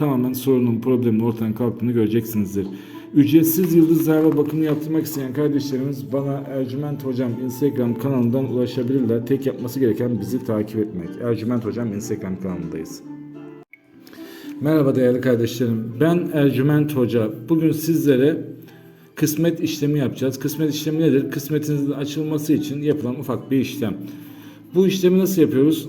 tamamen sorunun, problemin ortadan kalktığını göreceksinizdir. Ücretsiz yıldız zarfa bakımı yaptırmak isteyen kardeşlerimiz bana Ercüment Hocam Instagram kanalından ulaşabilirler. Tek yapması gereken bizi takip etmek. Ercüment Hocam Instagram kanalındayız. Merhaba değerli kardeşlerim. Ben Ercüment Hoca. Bugün sizlere kısmet işlemi yapacağız. Kısmet işlemi nedir? Kısmetinizin açılması için yapılan ufak bir işlem. Bu işlemi nasıl yapıyoruz?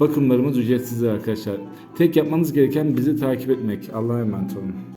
Bakımlarımız ücretsizdir arkadaşlar. Tek yapmanız gereken bizi takip etmek. Allah'a emanet olun.